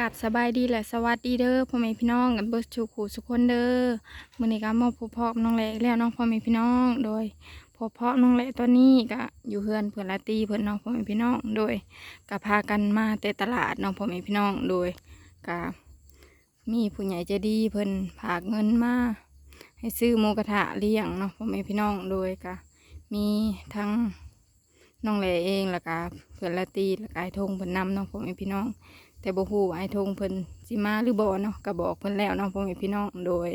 กาศสบายดีและสวัสดีเด้อพ่อแม่พี่น้องกันเบิดทุกขู่ทุกคนเด้อมื้อนี้ก็มาพบพบน้องแหละอีกแล้วน้องพ่อแม่พี่น้องโดยพบเพาะน้องแหละตอนนี้ก็อยู่เฮือนเพื่อนลาตีเพื่อนน้องพ่อแม่พี่น้องโดยก็พากันมาแต่ตลาดน้องพ่อแม่พี่น้องโดยก็มีผู้ใหญ่ใจดีเพิ่นฝากเงินมาให้ซื้อหมูกระทะเลี้ยงเนาะพ่อแม่พี่น้องโดยก็มีทั้งน้องแหละเองแล้วก็เพื่อนลาตีแล้วก็ไอ้ทงเพิ่นนำน้องพ่อแม่พี่น้อง แต่บ่ฮู้ว่าไอ้ทงเพิ่นสิมาหรือบ่เนาะก็บอกเพิ่นแล้วเนาะพ่อแม่พี่น้องโดย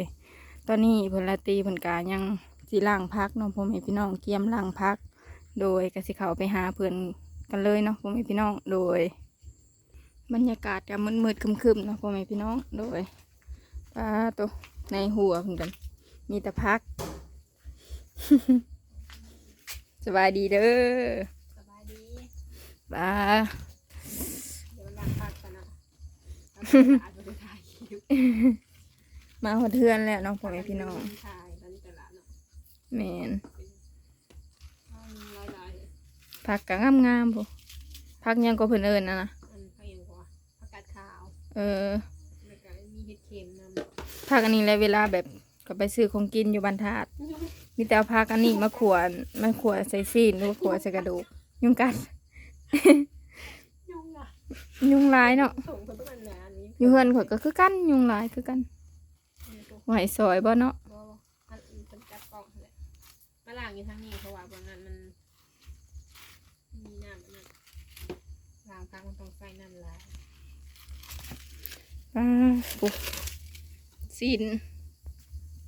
ตอนนี้เพิ่นลาตรีเพิ่นกายังสิล้างพักเนาะพ่อแม่พี่น้องเกียมล้างพัก โดยก็สิเข้าไปหาเพิ่นกันเลยเนาะพ่อแม่พี่น้องโดย บรรยากาศก็มืดๆครึมๆเนาะพ่อแม่พี่น้องโดยปลาตัวในหัวเพิ่นกันมีแต่พัก สบายดีเด้อสบายดีปลา มาหดเทือนแล้วเนาะพ่อแม่พี่น้องถ่ายตอนนี้ตลาดเนาะแมนเอาหลายผักกะงามๆพวผักหยังก็เพิ่นเอิญนะนะๆอันเขาอย่างว่าผักกาดขาวเออแล้วก็มีเห็ดเข็มนผักอันนี้แหละเวลาแบบก็ไปซื้อของกินอยู่บ้านธาตุมีแต่เอาผักอันนี้มาขวดมาขวดใส่ซีนหรือว่าขวดใส่กระดูก ยุงกัดำยุ่งอะยุงหลายเนาะ ส่งคนประมาณนั้นนี้อยู่เฮือนข่อยก็คือกันยุงหลายคือกันไหวซอยบ่เนาะบ่อันอื่นเป็นจับกล่องเลยมาล้างอยู่ทางนี้เพราะว่าบางนั้นมันมีน้ำอันนั้นล้างผักมันต้องใส่น้ำลายอ่าปุ๊บซีน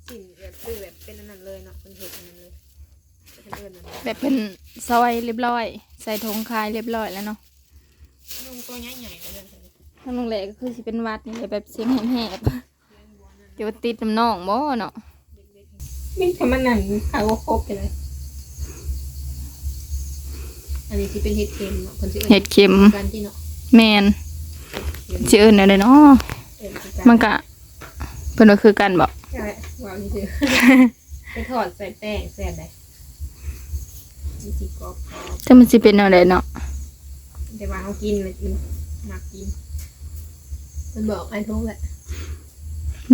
สิ่งแบบคือแบบเป็นอันนั้นเลยเนาะเป็นเห็ดอันนั้นเลยเป็นเอิญนั่นแบบเป็นซอยเรียบร้อย ใส่ถุงคายเรียบร้อยแล้วเนาะนุ่งตัวใหญ่ๆเลยเพื่อน ทางโรงแรมก็คือสิเป็นหวัดนี่แหละแบบเสียงแหบๆเดี๋ยวติดน้ำน้องบ่เนาะนี่ทำมันนั่นขาวครบไปเลย อันนี้ที่เป็นเห็ดเค็มเนาะคนที่เห็ดเข็มกันที่เนาะแมนสิเอิ้นอะไรเนาะเอ็นคือมันก็เพิ่นว่าคือกันบ่ใช่วางนี่คือไปทอดใส่แป้งแซ่บเลยมีสีกรอบกรอบแต่มันสิเป็นอะไรเนาะแต่ว่าเขากินเลยมันมักกิน มันบอกไอ้ทุกแหละ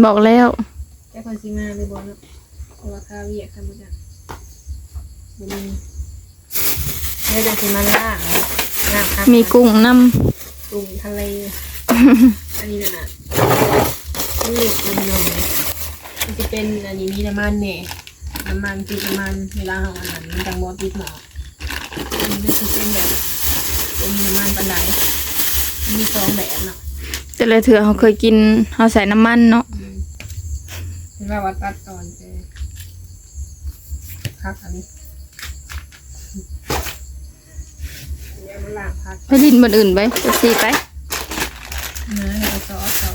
บอกแล้วแต่คนซีมาเลยบอกเนาะเพราะว่าข้าวเวียกข้าวมันจะมันมีแล้วจะซีมาล่างล่างครับมีกุ้งน้กรุงทะเลอันนี้นะมันเหล็กมันหน่อยมันจะเป็นอันนี้มีน้ำมันเนี่ยน้ำมันติดน้ำมันเวลาเราอันนั้นมันจังบอติดหมออันนี้มันจะเป็นแบบเป็นน้ำมันปลาไหลมันมีสองแบบเนาะำ แต่ละเถื่อเขาเคยกินเขาใส่น้ำมันเนาะเห็นว่าวัดตัดตอนเจพักอันนี้เดี๋ยวมาล้างพักไปดินบนอื่นไปจะสีไปเนื้อแล้วก็ต่อ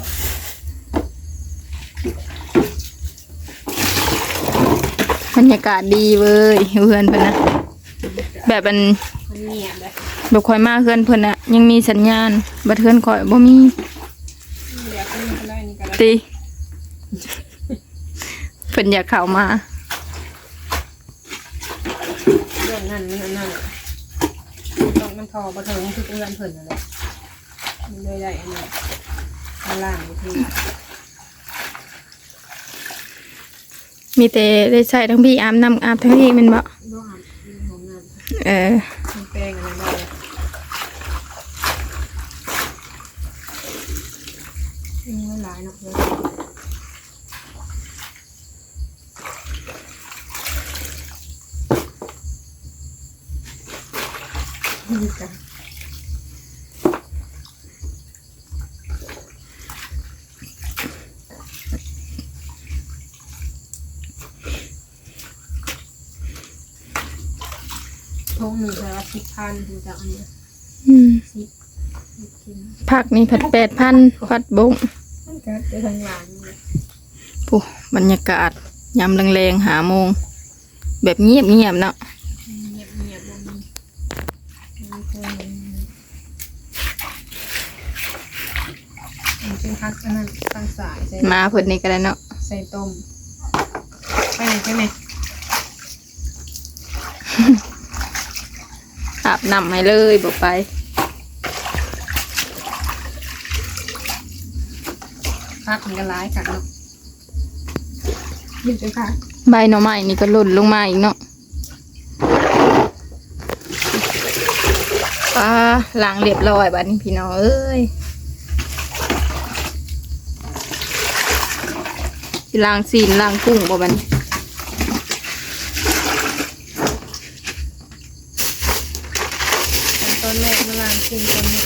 บรรยากาศดีเว้ยเพื่อนเพิ่นนะแบบมัน มันเงียบเลยแบบคอยมาเพื่อนเพิ่นอะยังมีสัญญาณบัดเทือนคอยบ่มีเดี๋ยวก็มีก็ ได้นี่ก็ได้ตีเพิ่นอยากเข้ามาเรื่องนั้นนั่นนั่นต้องมันทอบัเทิงทุกเรื่องเพิ่นนั่นแหละมันเลยได้อันนี้ข้างล่างอยู่ที่มีแต่ได้ใส่ทั้งพี่อาบน้ำอาบทั้งพี่แมันบ่ร่วมของงานเออ มีแป้งอะไรบ้างยังไม่หลายเนาะเลยนี่จ้ะทงหนึ่งใช้ว่าสิบพันถึงจะอันเนี้ยอืมสิบสิบกิน ผักนี่ผัดแปดพันผัดบง มันก็จะทางหลังเลยผู้บรรยากาศยามแรงๆหาโมง แบบเงียบเงียบๆเนาะเงียบเงียบๆบนนี้มีคนมันเป็นพักอันนั้นทางสายใส่มาเพิ่นนี่ก็ได้เนาะใส่ต้มไปไหนใช่ไหมอาบน้ำให้เลยบ่ไป พักมันก็ร้ายกันเนาะหยุดเลยค่ะใบหน่อไม้นี่ก็หล่นลงมาอีกเนาะปลาล้างเรียบร้อยบัดนี้พี่น้องเอ้ยสิล้างซีนล้างกุ้งบ่บัดนี้ตอนแรกมาล้างกุ้งก่อนเนี่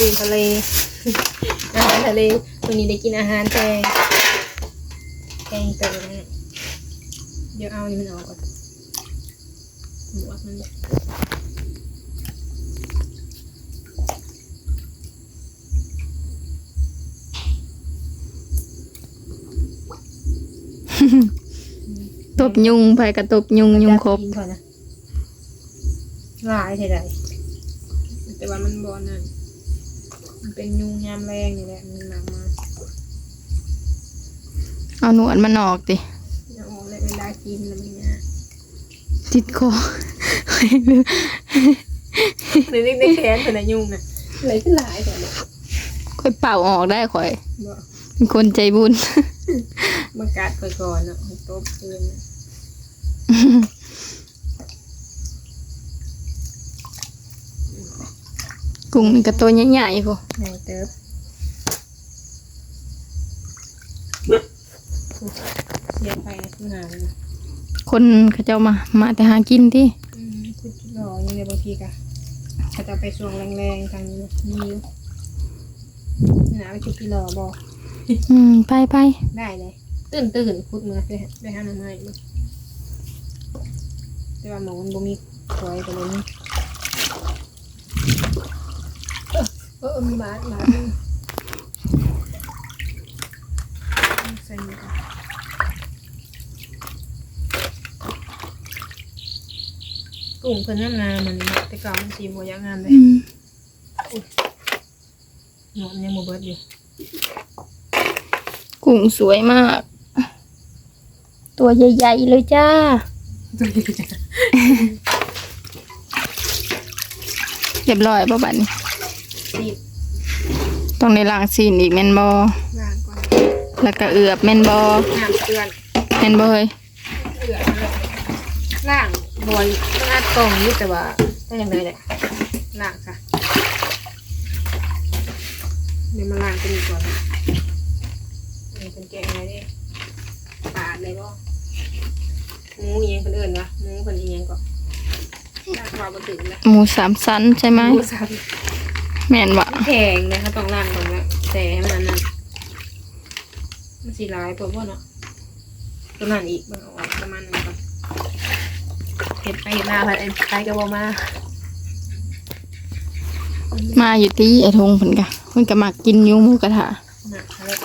ยกุ้งทะเลอาหารทะเลวันนี้ได้กินอาหารแกงแกงเติมเดี๋ยวเอาอันนี้มันออกก่อนหมวกมันเนี่ยตบยุงไปกระตบยุงยุงครบกินก่อนนะหลายเท่าไรแต่ว่ามันบอนั่น มันเป็นยุงยามแรงนี่แหละมันหนักมาเอาหนวดมันออกดิจะออกเลยเวลากินแล้วมันเนี่ยติดคอหรือในแขนเป็นยุงน่ะเลยขึ้นหลายแต่เนี่ยค่อยเป่าออกได้ค่อยบ่เป็นคนใจบุญมากัดไปก่อนเนาะให้ตบคืนน่ กุ้งนี่ก็ตัวใหญ่ๆพอไหนเติบเสียไปขึ้นหาเลยนะคนเขาเจ้ามามาแต่หากินที่อืมคุณรอยังไงบางทีกะเขาจะไปช่วงแรงๆทางนี้นะมีอยู่หนาไปชุดที่รอบอกอืมไปไปได้เลยตื่นตื่นพุดมือไปไปหาหน่อไม้มาแต่ว่าหมอมันบ่มีคอยกันเลยนี่ เออเออมีบาดบาดนี่ใส่ก่อนกลุ่มเพิ่นน้ำงามมันแต่เก่ามันสีบัวยางงามเลยหนอนยังบ่เบิดอยู่กุ้งสวยมาก ตัวใหญ่ๆเลยจ้า ตัวใหญ่จังเรียบร้อยป่ะบัดนี้ สีบต้องในล้างซีนอีกแม่นบอล้างก่อนแล้วก็เอือบแม่นบอน้ำเตือนแม่นบอเฮ้ยเอือล่างบอยลาดกล่องนี่แต่ว่าได้ยังไงแหละล่างค่ะเดี๋ยวมาล้างกันอีกก่อนอันนี้เป็นแกงอะไรเนี่ยปาดเลยบ่หมูเอียงคนอื่นวะหมูคนเอียงก่อนลากว่าบนถึงแล้วหมูสามชั้นใช่ไหมหมูสับ แม่นวะแพงเลยเขาต้องล้างก่อนแล้วแต่ให้มันนั่นมันสีลายปวดว่าเนาะตัวนั้นอีกมันออกประมาณนั้นก่อนเห็ดไปเห็ดมาพัดเอ็นไปกับบมามาอยู่ที่ไอ้ทงเพิ่นกะเพิ่นก็มักกินอยูหมูกระทะ หนักเลย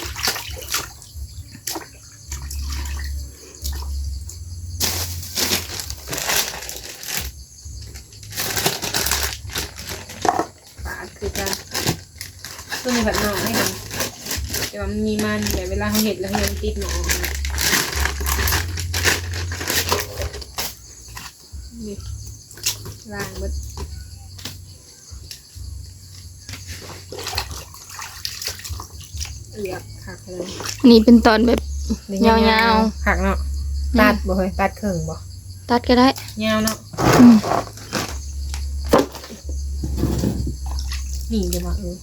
ปาดคือจะตัวใน แบบหนองให้มันแต่ว่ามันมีมันแต่เวลาเขาเห็ดแล้วเขายังติดหนองนะนี่ล้างเบิดเรียบหักเลยนนี้เป็นตอนแบบ ยาวหักเนาะตัดบ่เฮ้ยตัดครึ่งบ่ตัดก็ได้ยาวเนาะอืมนี่จะว่าเออ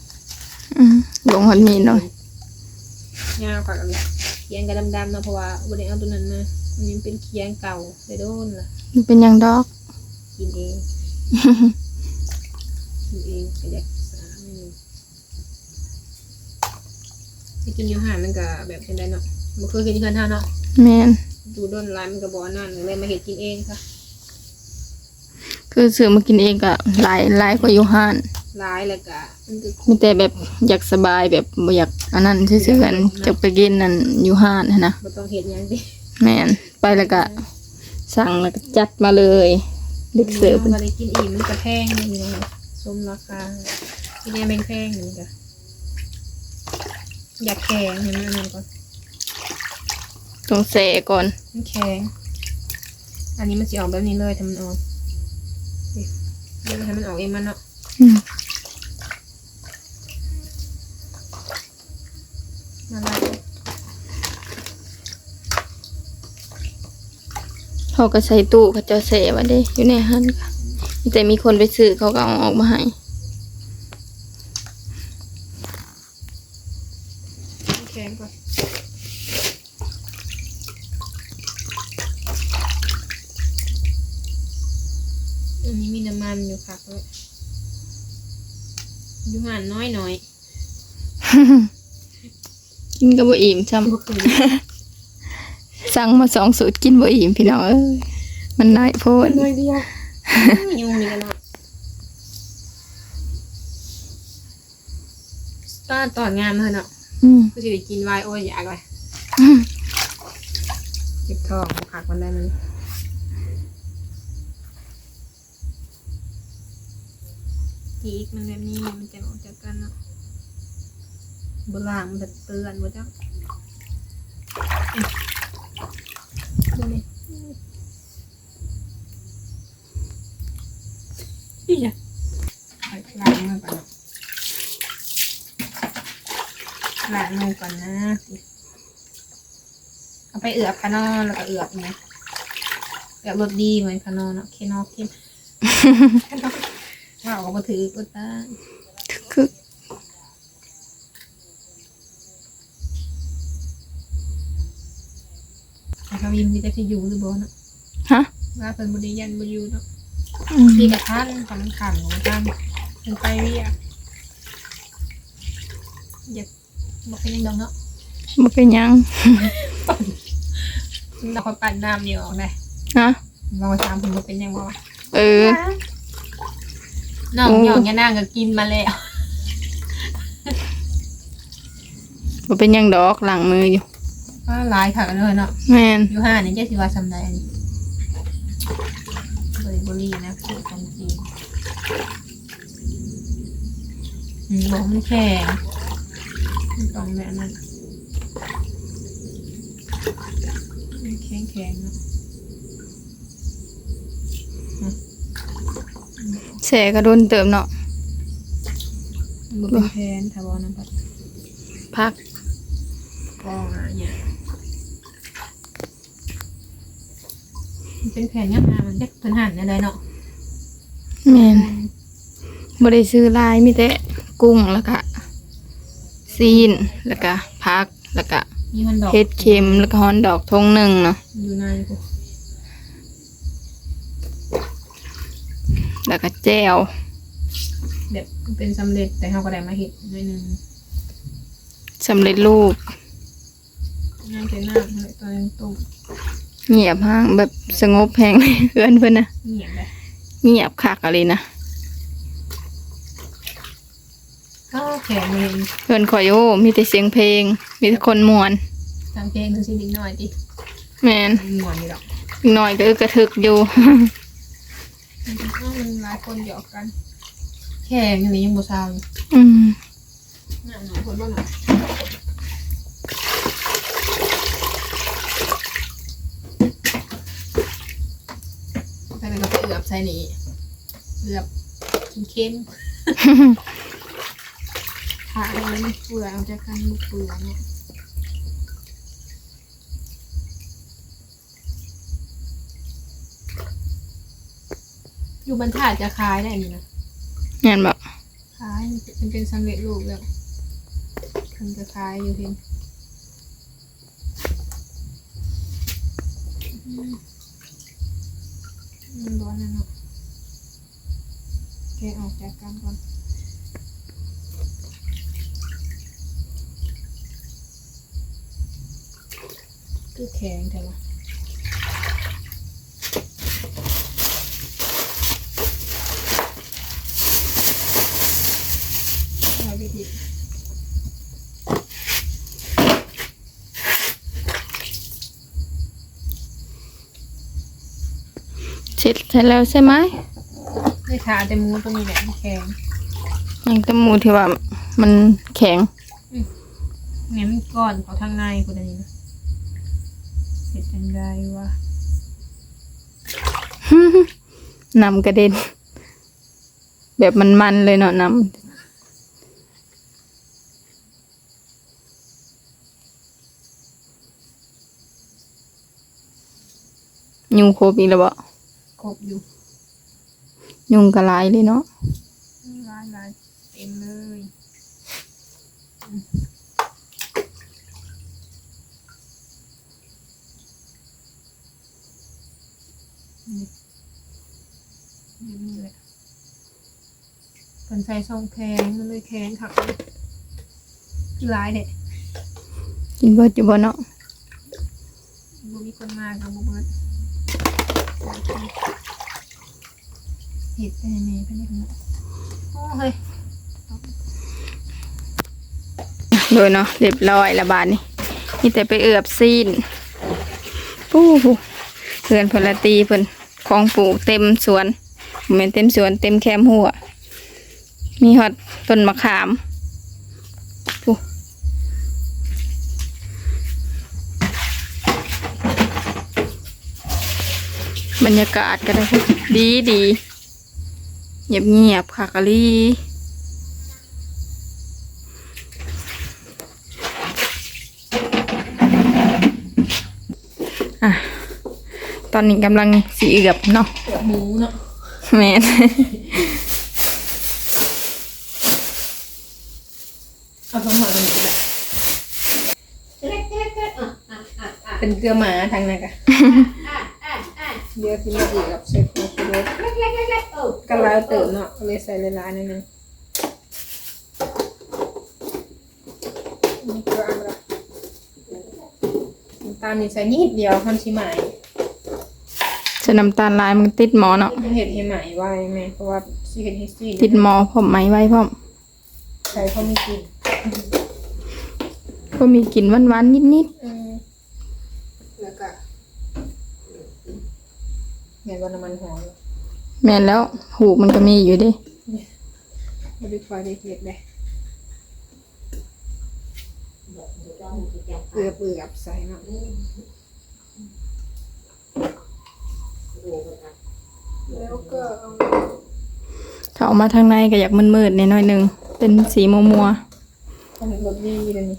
อืมลงหันมีหน่อยยาวผักอะไรเคียงกับดำๆเนาะเพราะว่าบ่ได้เอาตัวนั้นมาอันนี้มันเป็นเคียงเก่าได้โดนล่ะมันเป็นหยังดอก กินเองกินเองก็อยากสาไม่มีไปกินอยู่ห้างมันก็แบบเป็นได้เนาะบ่เคยกินที่เพิ่นเฮาเนาะแม่นดูโดนร้านมันก็บ่นั่นเลยมาเฮ็ดกินเองค่ะ คือซื้อมากินเองก็หลายหลายกว่าอยู่ห้าน หลายแล้วก็มันก็มีแต่แบบอยากสบายแบบบ่อยากอันนั้นซื่อๆกันจะไปกินนั่นอยู่ห้านหั้นนะบ่ต้องเฮ็ดหยังดิแม่นไปแล้วก็สั่งแล้วก็จัดมาเลยเด็กเสิร์ฟมันก็ได้กินอิ่มมันก็แพงนี่เนาะสมราคาที่นี่แพงแพงๆนี่ก็อยากแข็งเห็นไหมอันนั่นก่อนต้องเสก่อนมันแข็งอันนี้มันจะออกแบบนี้เลยถ้ามันออกนี่เดี๋ยวให้มันออกเองมันเนาะอืม เขาก็ใส่ตู้เขาจะเสไว้ดิอยู่ในหันค่ะแต่มีคนไปซื้อเขาก็เอาออกมาให้ กินก็บ่อิ่มซ้บ่เคยำสั่งมาสองสูตรกินบ่อิ่มพี่น้องเอ้ยมันน้อยโพดน้อยเดียวยุงนี่กันเนาะตอนตอนงานเลยเนาะอืมก็จะได้กินไวน์โอ้ยอยากเลยอืมเก็บทองผักมันได้มันอีกมันแบบนี้มันจะออกจากกันเนาะโบราณมันจะเตือนบ่จ้ะเอ๊ะดูนี่นี่จ้ะไปล้างมือก่อนเนาะล้างมือก่อนนะ เอาไปเอือบคานอแล้วก็เอือบเนี่ยเอือบรสดีเหมือนคานอเนาะเคนอเคนถ้าเอามาถือก็ได้คื อถ้าวิมนี่จะที่อยู่หรือบ่เนาะฮะว่าเพิ่นบ่ได้ยันบ่อยู่เนาะอืมพี่กับท่านทำขันของท่านเพิ่นไปเรียกอยากบอกให้ยังดองเนาะบ่เป็นหยังเราคอยปั่นน้ำนี่ออกได้ฮะเราถามเพิ่นบ่เป็นหยังบ่วะเออน้องโอ้หยองยะนางก็กินมาแล้วบ่เป็นหยังดอกล้างมืออยู่ ว่าหลายค่ะเลยเนาะแม่นอยู่ห้าเนี่ยเจ๊สิว่าสำไรอันนี้เบอร์เบอรี่นะคือของจีนอืมบอกมันแข็งมันต้องแบบนั้นมันแข็งแข็งๆเนาะแช่ก็โดนเติมเนาะมันบ่เป็นแผนถ้าบอกนะครับพักกองอะเนี่ยมัน เป็นแผ่นงามๆมันจะเพิ่นหั่นอะไรเนาะแม่นบ่ได้ซื้อหลายมีแต่กุ้งแล้วก็ซีนแล้วก็ผักแล้วก็นี่มันดอกเห็ดเข็มแล้วก็ฮอนดอกทงหนึ่งเนาะอยู่ในกูแล้วก็แจ่วแบบเป็นสำเร็จแต่เขาก็ได้มาเห็ดหน่อยหนึงสำเร็จรูปน่าจะน้ำเลยตอนนั้นต้ม เงียบห้างแบบสงบแพงเลยเพื่อนเพื่อนนะเหนียบเลยเงียบคักอะไรนะก็แข็งเลยเพื่อนคอยโอ้มีแต่เสียงเพลง มีแต่คนมวนทำเพลงดูสินิดหน่อยดิแมนมันหมวนนี่หรอกอีกหน่อยก็อึกกระทึกอยู่มันก็มันหลายคนหยอกกัน แข็งอย่างนี้ยังบ่ซาวอยู่อืมหน้าหน่อยคนบ้างหน่อยใส่ไปก็ไปเอือบใส่นี่เอือบเค็มๆผ่าให้มันเปื่อยเอาจากกันมันเปื่อยเนี่ยอยู่บรรทัดจะคล้ายได้นี่นะงานแบบคล้ายมันเป็นสำเร็จรูปแล้วมันจะคล้ายอยู่เห็นอืมมันร้อนนะเนาะ แกะออกจากกันก่อนคือแข็งแต่ว่าเราไปดิเสร็จเสร็จแล้วใช่ไหม ได้ทาแต่หมูตัวนี้แหละมันแข็งยังแต่หมูที่ว่ามันแข็งเนี่ยมันก้อนเขาทางในคนนี้นะเสร็จจังไดวะนำกระเด็น แบบมันมันๆเลยเนาะนำยุงโคบอีกแล้วบ่ครบอยู่ ยุงกระลายเลยเนาะลายลายเต็มเลยนี่นี่นี่แหละคนใส่ทรงแข็งมันเลยแข็งค่ะคือร้ายเด็กินเบิดอยู่บ่เนาะบ่มีคนมากับบ่เบิด เห็ดไปในเมย์ไปในขนมโอ้เฮ้ยโดยเนาะเรียบร้อยละบาดนี้มีแต่ไปเอือบซีนปู้หูเพื่อนพลตีเพิ่อนของปลูกเต็มสวนบ่แม่นเต็มสวนเต็มแคมหัว มีฮอดต้นมะขามปูบรรยากาศก็ได้ดีดี เงียบเงียบๆค่ะกะลีอะตอนนี้กำลังสีเอือบเนาะเกือบหมูเนาะแม่นเอาสมหมาตรงนี้แหละเป็นเกลือหมาทางนั้นกะเดี๋ยวกินมาอีกกับ ใส่โคโคโรก็ลายเติมเนาะก็เลยใส่ลายๆนิดนึงนี่ก็เอาละน้ำตาลนี่ใส่นิดเดียวทำชิไหมจะน้ำตาลลายมันติดหมอเนาะเห็ดให้ไหมไว้แม่เพราะว่าสิเห็ดให้ซีติดหมอผมไหมไว้พร้อมใส่เขามีกลินก็มีกลิ่นหวานๆนิดเออแล้วก็เห็นว่าน้ำมันหอมๆ แม่นแล้ว หูมันก็มีอยู่ดิไม่ได้คอยได้เห็ดเลยเปลือกเปลือกใส่เนาะแล้วก็เอาถ้าเออกมาทางในก็อยากมืดๆนิดหน่อยหนึงเป็นสีมัวทำรสดีเลยนี่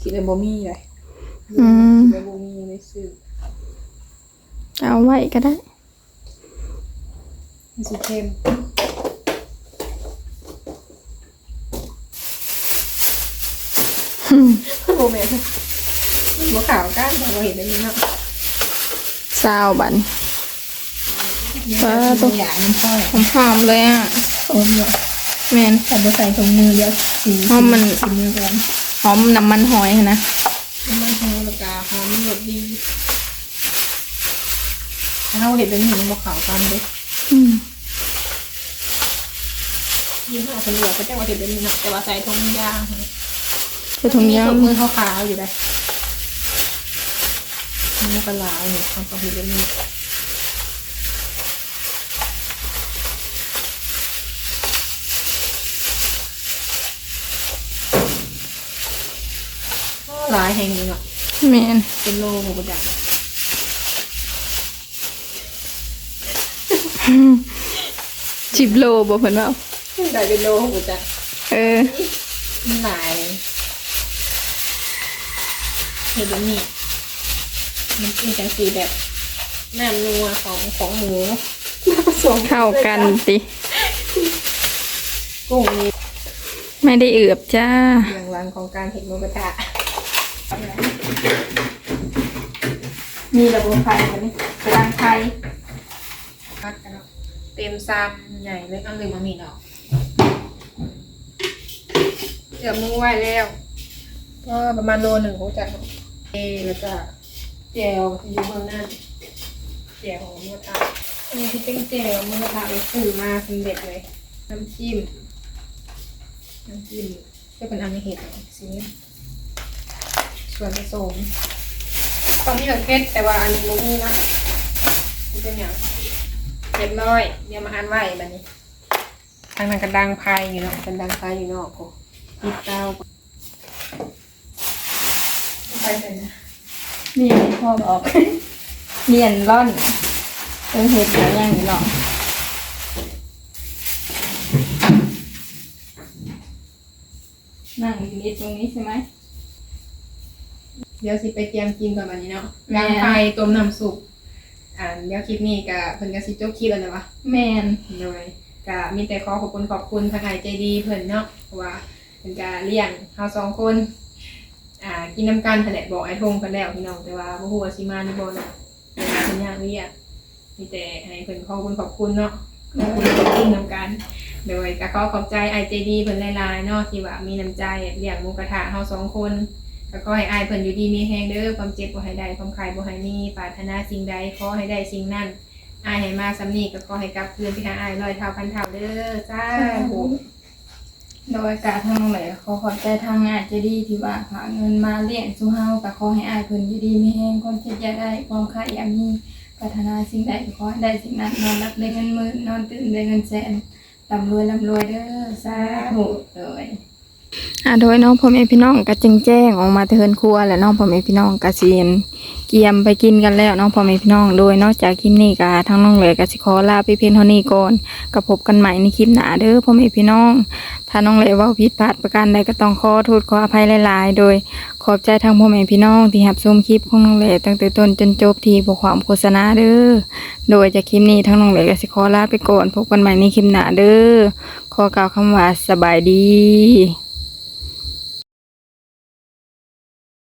คิดเลยบ่มีเลยๆอืมคิดเลยบ่มีเลยซื้อเอาไว้ก็ได้ มันสีเข้มโมเมนต์หัวขาวก้านแต่ว่าเห็นแบบนี้เนาะซาวบันปลาตัวใหญ่มันพ่อยหอมๆเลยอะโอ้ยเนี่ยแม่นแต่บใส่ถุงมือเยอะสีเพราะมันสีเนื้อกันหอมน้ำมันหอยนะน้ำมันหอมแล้วก็หอมรสดีถ้าเราเห็นเป็นหนึ่งมันบขาวกันเลยอืม ยิ่งถ้าคนเหลือก็จะว่าเห็นเป็นหนึ่งเนาะแต่ว่าใส่ถุงยางใส่ถุงยางมีมือขาวๆอยู่ได้มือกระลาวเนี่ยเขาก็เห็นเป็นนึ่หลายแห่งเลยเนาะแมนเป็นโลหกระดังสิบโลบ่เพิ่นว่า ได้เป็นโลหมูกระดังเออมันหลายเลยเห็นแบบนี้มันเป็นจังสีแบบน้ำนัวของของหมูผสมเข้ากันติกุ้งนี่ไม่ได้เอือบจ้าเบื้องหลังของการเห็ดหมูกระทะมีระบบไฟกันนี่กระดังไฟพัดกันเนาะเต็มซ้ำใหญ่เลยเอาเลยมามีเนาะเกือบมือไหวแล้ว ก็ประมาณโลหนึ่งเขาจะเอแล้วก็แจวที่อยู่เบื้องหน้าแจวของหมูกระทะอันนี้ที่เป็นแจวหมูกระทะเลยซื้อมาสำเร็จเลยน้ำจิ้มน้ำจิ้มจะเป็นอันเห็ดสีส่วนผสมตรงนี้เราเพ็ดแต่ว่าอันนี้โมมี่นะมันเป็นอย่างเรียบร้อยเดี๋ยวมาอ่านไหวแบบนี้ทางนั้นกระดังไฟอยู่เนาะกระดังไฟอยู่นอกกู ติดเตาไปเป็นนะนี่พ่อบอกเนียนร่อนเออเห็ดหลายอย่างนี่หรอกนั่งอยู่นี่ตรงนี้ใช่ไหมเดี๋ยวสิไปเตรียมกินก่อนวันนี้เนาะแม่ดังไฟต้มน้ำซุปอ่านเดี๋ยวคลิปนี้ก็เพิ่นก็สิจบคลิปแล้วนะวะแมนโดยก็มีแต่ขอขอบคุณขอบคุณทางไอใจดีเพิ่นเนาะเพราะว่า เพิ่นก็เลี้ยงเฮาสองคนอ่ากินน้ำกันแผนกบอกไอ้ทงเพิ่นแล้วพี่น้องแต่ว่าบ่ฮู้ว่าสิมาหรือบ่เนาะเวลาเพิ่นยางเรียกมีแต่ให้เพิ่นขอบคุณขอบคุณเนาะขอบคุณขอบคุณนำกันโดยก็ขอขอบใจไอเจดีเพิ่นหลายๆเนาะที่ว่ามีน้ำใจเลี้ยงหมูกระทะเฮาสองคนก็ขอให้อายเพิ่นอยู่ดีมีแฮงเด้อความเจ็บบ่ให้ได้ความใครบ่ให้มีปรารถนาสิ่งใดขอให้ได้สิ่งนั้นอายให้มาสำนีก็ขอให้กลับคืนไปหาอายร้อยเท่าพันเท่าเด้อจ้าธุ โดยการทางไหล่ขอขอบใจทางอาจจะดีที่ว่าหาเงินมาเลี้ยงสู่เฮาก็ขอให้อายเพิ่นอยู่ดีมีแห้งความคิดอยากได้ความค่าอยากมีปรารถนาสิ่งใดก็ขอให้ได้สิ่งนั้นนอนรับได้เงินหมื่นนอนตื่นได้เงินแสนร่ำรวยร่ำรวยเด้อสาธุเลย อ่าโดยน้องพ่อแม่พี่น้องก็จึงแจ้งออกมาเทินครัวและน้องพ่อแม่พี่น้องก็สิเห็นเกียมไปกินกันแล้วน้องพ่อแม่พี่น้อง โดยนอกจากคลิปนี้ก็ทั้งน้องเหลยก็สิขอลาไปเพียงเท่านี้ก่อนก็พบกันใหม่ในคลิปหน้าเด้อพ่อแม่พี่น้อง ถ้าน้องเหลยเว่าผิดพลาดประการใดก็ต้องขอโทษขออภัยหลาย ๆ โดยขอบใจทางพ่อแม่พี่น้องที่รับชมคลิปของน้องเหลยตั้งแต่ต้นจนจบที่บ่ความโฆษณาเด้อโดยจากคลิปนี้ทั้งน้องเหลยก็สิขอลาไปก่อนพบกันใหม่ในคลิปหน้าเด้อขอกล่าวคำว่าสบายดี